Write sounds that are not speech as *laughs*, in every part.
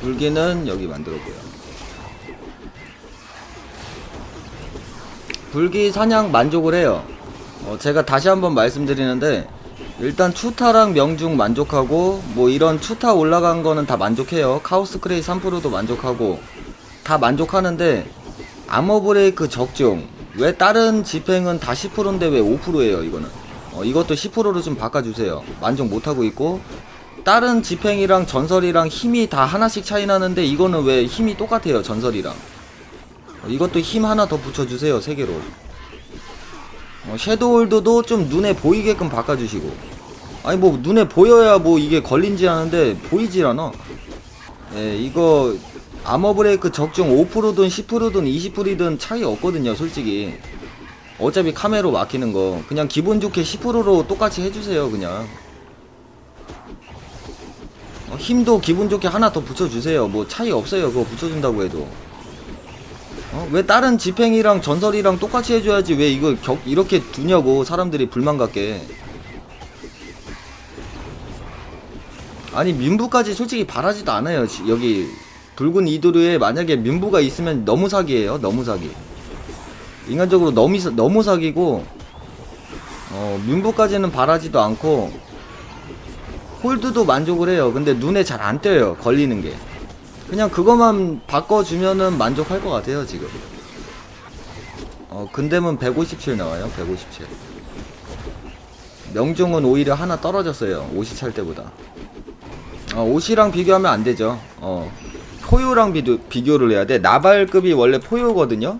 불기는 여기 만들었고요. 불기 사냥 만족을 해요. 어, 제가 다시 한번 말씀드리는데 일단 추타랑 명중 만족하고 뭐 이런 추타 올라간 거는 다 만족해요. 카오스 크레이 3%도 만족하고 다 만족하는데 아머 브레이크 적중 왜 다른 집행은 다 10%인데 왜 5%예요 이거는 어, 이것도 10%로 좀 바꿔주세요 만족 못하고 있고 다른 집행이랑 전설이랑 힘이 다 하나씩 차이 나는데 이거는 왜 힘이 똑같아요 전설이랑? 어, 이것도 힘 하나 더 붙여주세요 세 개로. 어, 섀도우홀드도 좀 눈에 보이게끔 바꿔주시고. 아니 뭐 눈에 보여야 뭐 이게 걸린지 아는데 보이질 않아 예 이거 아머 브레이크 적중 5%든 10%든 20%든 차이 없거든요 솔직히. 어차피 카메로 막히는 거. 그냥 기분 좋게 10%로 똑같이 해주세요 그냥. 어, 힘도 기분 좋게 하나 더 붙여주세요. 뭐 차이 없어요 그거 붙여준다고 해도. 어? 왜 다른 집행이랑 전설이랑 똑같이 해줘야지 왜 이거 격 이렇게 두냐고 사람들이 불만 갖게. 아니 민부까지 솔직히 바라지도 않아요. 지- 여기 붉은 이도류에 만약에 민부가 있으면 너무 사기예요 너무 사기. 인간적으로 너무 사- 너무 사기고 어 민부까지는 바라지도 않고 홀드도 만족을 해요 근데 눈에 잘 안 띄어요 걸리는 게 그냥 그것만 바꿔주면은 만족할 것 같아요 지금 어 근데문 157 나와요 157 명중은 오히려 하나 떨어졌어요 옷이 찰 때보다 어, 옷이랑 비교하면 안 되죠. 어, 포효랑 비교, 비교를 해야 돼. 나발급이 원래 포효거든요.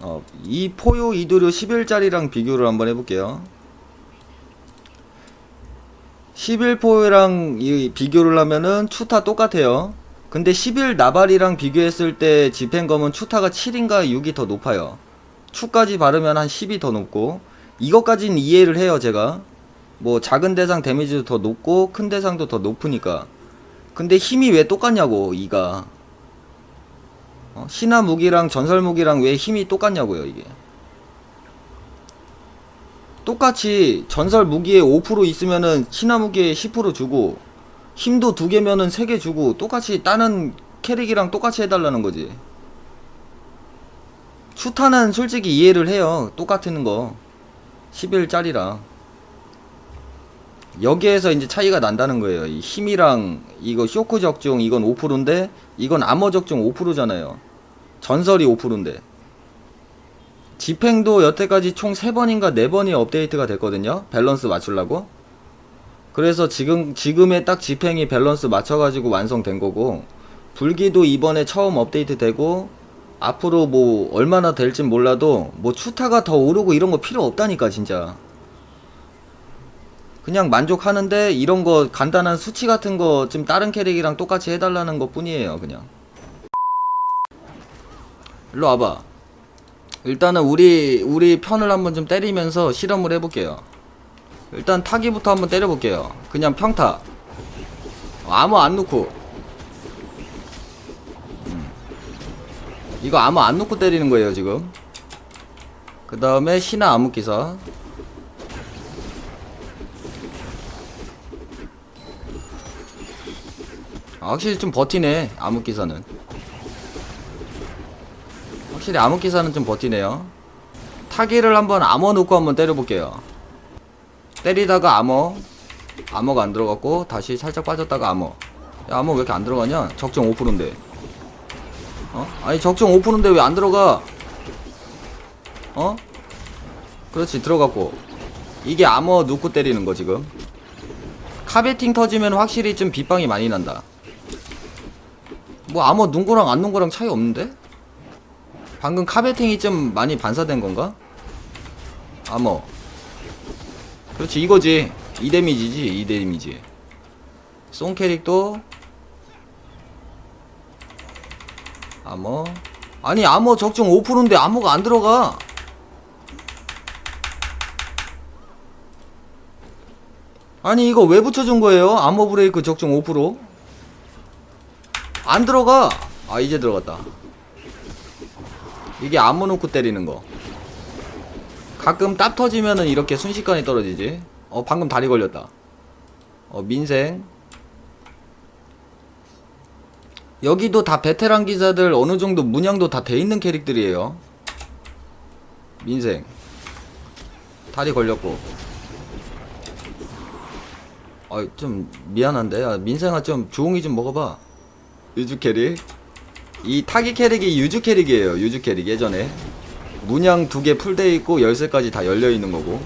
어, 이 포효 이도류 11짜리랑 비교를 한번 해볼게요. 11포효랑 이 비교를 하면은 추타 똑같아요. 근데 11 나발이랑 비교했을 때 집행검은 추타가 7인가 6이 더 높아요. 추까지 바르면 한 10이 더 높고 이것까지는 이해를 해요 제가 뭐 작은 대상 데미지도 더 높고 큰 대상도 더 높으니까 근데 힘이 왜 똑같냐고 이가 어? 신화 무기랑 전설 무기랑 왜 힘이 똑같냐고요 이게 똑같이 전설 무기에 5% 있으면은 신화 무기에 10% 주고 힘도 두 개면은 세 개 주고 똑같이 다른 캐릭이랑 똑같이 해달라는 거지 추타는 솔직히 이해를 해요 똑같은 거 11짜리랑 여기에서 이제 차이가 난다는 거예요. 이 힘이랑 이거 쇼크 적중 이건 5%인데 이건 암호 적중 5%잖아요. 전설이 5%인데. 집행도 여태까지 총 3번인가 4번이 업데이트가 됐거든요. 밸런스 맞추려고. 그래서 지금 지금의 딱 집행이 밸런스 맞춰 가지고 완성된 거고 불기도 이번에 처음 업데이트 되고 앞으로 뭐 얼마나 될진 몰라도 뭐 추타가 더 오르고 이런 거 필요 없다니까 진짜. 그냥 만족하는데 이런 거 간단한 수치 같은 거 좀 다른 캐릭이랑 똑같이 해달라는 것 뿐이에요 그냥 일로 와봐 일단은 우리 우리 편을 한번 좀 때리면서 실험을 해볼게요. 일단 타기부터 한번 때려볼게요. 그냥 평타. 아무 안 넣고. 음. 이거 아무 안 넣고 때리는 거예요 지금. 그 다음에 신화 암흑기사. 아, 확실히 좀 버티네 암흑기사는 확실히 암흑기사는 좀 버티네요. 타기를 한번 암호 놓고 한번 때려볼게요. 때리다가 암호 암호가 안 들어갔고 다시 살짝 빠졌다가 암호. 야 암호 왜 이렇게 안 들어가냐? 적정 5%인데. 어? 아니 적정 5%인데 왜 안 들어가? 어? 그렇지 들어갔고. 이게 암호 놓고 때리는 거 지금. 카베팅 터지면 확실히 좀 빗방이 많이 난다. 뭐 아무 눈거랑 안 눈 거랑 차이 없는데? 방금 카베팅이 좀 많이 반사된 건가? 아머 그렇지 이거지 2 데미지지 2 데미지 송 캐릭도 아머 아니 아머 적중 5%인데 아머가 안 들어가 아니 이거 왜 붙여준 거예요? 아머 브레이크 적중 5%? 안 들어가. 아 이제 들어갔다. 이게 암호 놓고 때리는 거. 가끔 딱 터지면은 이렇게 순식간에 떨어지지. 어 방금 다리 걸렸다. 어 민생. 여기도 다 베테랑 기사들 어느 정도 문양도 다 돼 있는 캐릭들이에요. 민생. 다리 걸렸고. 아, 좀 미안한데. 야, 민생아 좀 조용히 좀 먹어봐. 유주 캐릭. 이 타기 캐릭이 유주 캐릭이에요. 유주 캐릭 예전에. 문양 두 개 풀돼 있고 열쇠까지 다 열려 있는 거고.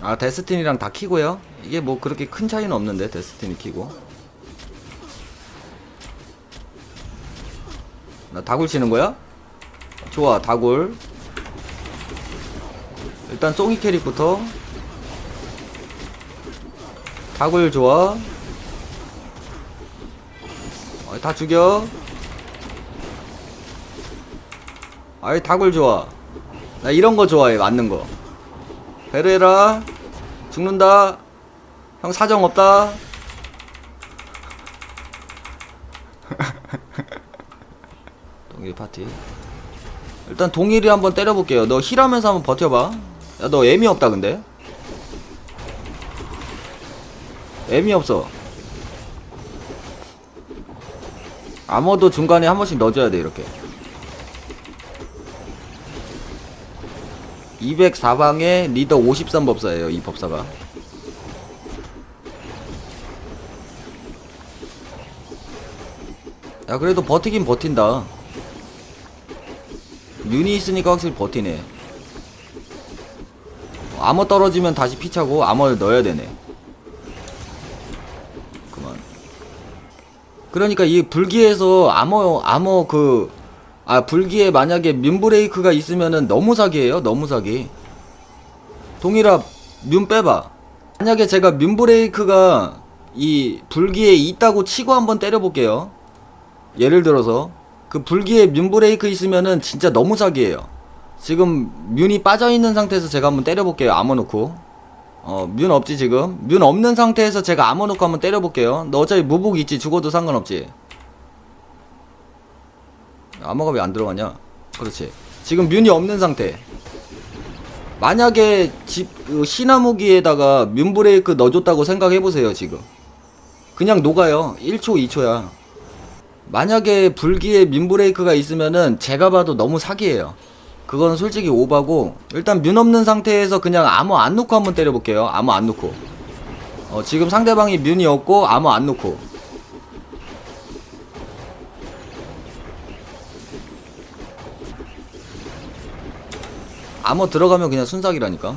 아 데스티니랑 다 키고요. 이게 뭐 그렇게 큰 차이는 없는데 데스티니 키고. 나 다굴 치는 거야? 좋아 다굴. 일단 송이 캐릭부터. 다굴 좋아. 어, 다 죽여. 아이 다굴 좋아. 나 이런 거 좋아해 맞는 거. 베르에라 죽는다. 형 사정 없다. *laughs* 동일 파티. 일단 동일이 한번 때려볼게요. 너 힐하면서 한번 버텨봐. 야 너 애미 없다 근데. 애미 없어. 아머도 중간에 한 번씩 넣어줘야 돼 이렇게. 204방에 리더 53법사예요 이 법사가. 야 그래도 버티긴 버틴다. 윤이 있으니까 확실히 버티네. 암호 떨어지면 다시 피차고 암호를 넣어야 되네 그만 그러니까 이 불기에서 암호 암호 그 아 불기에 만약에 뮨브레이크가 있으면은 너무 사기예요 너무 사기. 동일아 뮨 빼봐. 만약에 제가 뮨브레이크가 이 불기에 있다고 치고 한번 때려볼게요. 예를 들어서 그 불기에 뮨브레이크 있으면은 진짜 너무 사기예요. 지금 뮨이 빠져있는 상태에서 제가 한번 때려볼게요 암호 놓고 어 뮨 없지 지금 뮨 없는 상태에서 제가 암호 놓고 한번 때려볼게요 너 어차피 무복 있지 죽어도 상관없지 암호가 왜 안 들어가냐? 그렇지. 지금 뮨이 없는 상태. 만약에 집그 시나무기에다가 뮨 브레이크 넣어줬다고 생각해보세요 지금. 그냥 녹아요. 1초, 2초야. 만약에 불기에 뮨 브레이크가 있으면은 제가 봐도 너무 사기예요. 그건 솔직히 오바고 일단 뮨 없는 상태에서 그냥 암호 안 놓고 한번 때려볼게요. 암호 안 놓고. 어, 지금 상대방이 뮨이 없고 암호 안 놓고. 암호 들어가면 그냥 순삭이라니까.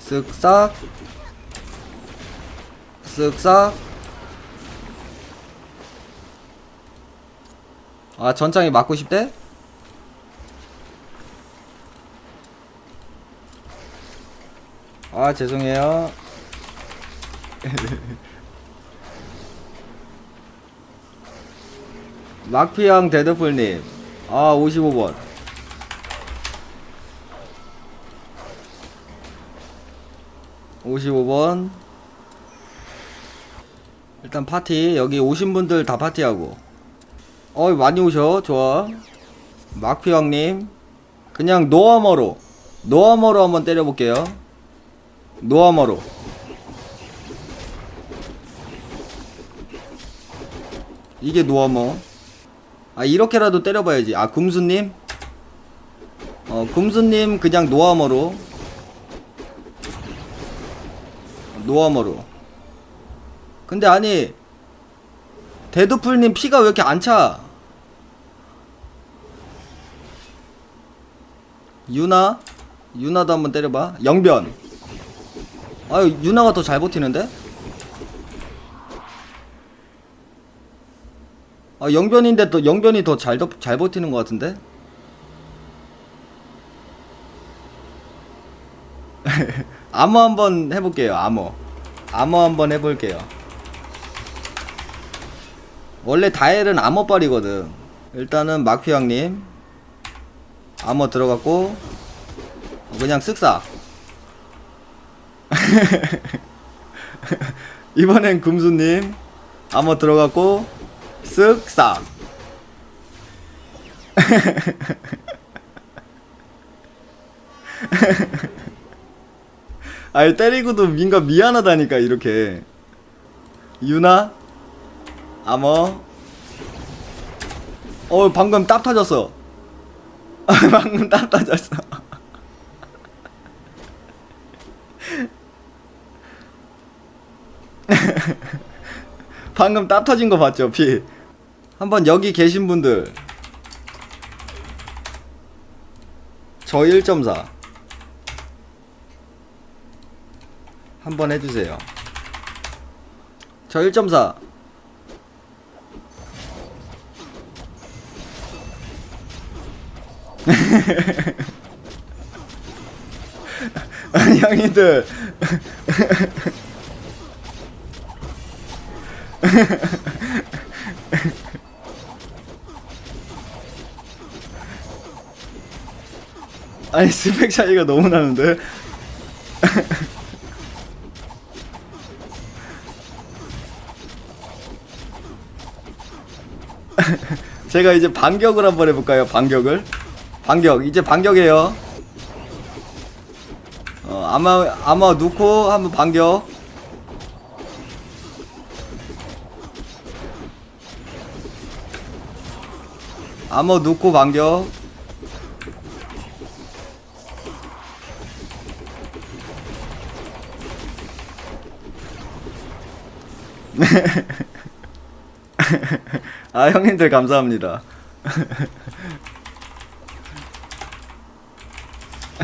쓱싹. 쓱싹. 아, 전장에 맞고 싶대? 아, 죄송해요. *laughs* 막피형 데드풀님. 아, 55번. 오십오 번 일단 파티 여기 오신 분들 다 파티하고 어 많이 오셔. 좋아. 막피 형님. 그냥 노아머로. 노아머로 한번 때려볼게요. 노아머로. 이게 노아머. 아 이렇게라도 때려봐야지. 아 굼수님? 어 굼수님 그냥 노아머로. 노아머로. 근데 아니 데드풀님 피가 왜 이렇게 안 차? 유나? 유나도 한번 때려봐 영변 아유 유나가 더 잘 버티는데? 아 영변인데 또 영변이 더잘잘 버티는 것 같은데? *laughs* 암호 한번 해볼게요 암호 암호 한번 해볼게요 원래 다엘은 암호빨이거든 일단은 막피왕님 암호 들어갔고 그냥 쓱싹 *laughs* 이번엔 금수님 암호 들어갔고 쓱싹 아니 때리고도 민가 미안하다니까 이렇게. 유나? 아머 어 방금 딱 터졌어 *laughs* 방금 딱 터졌어. *laughs* 방금 딱 터진 거 봤죠 피? 한번 여기 계신 분들. 저 1.4 한번 해주세요. 저 1.4 아니 형님들 아니 스펙 차이가 너무 나는데 제가 이제 반격을 한번 해볼까요? 반격을 반격 이제 반격이에요. 어 아마 아마 놓고 한번 반격. 아마 놓고 반격. *laughs* 아 형님들 감사합니다. *laughs*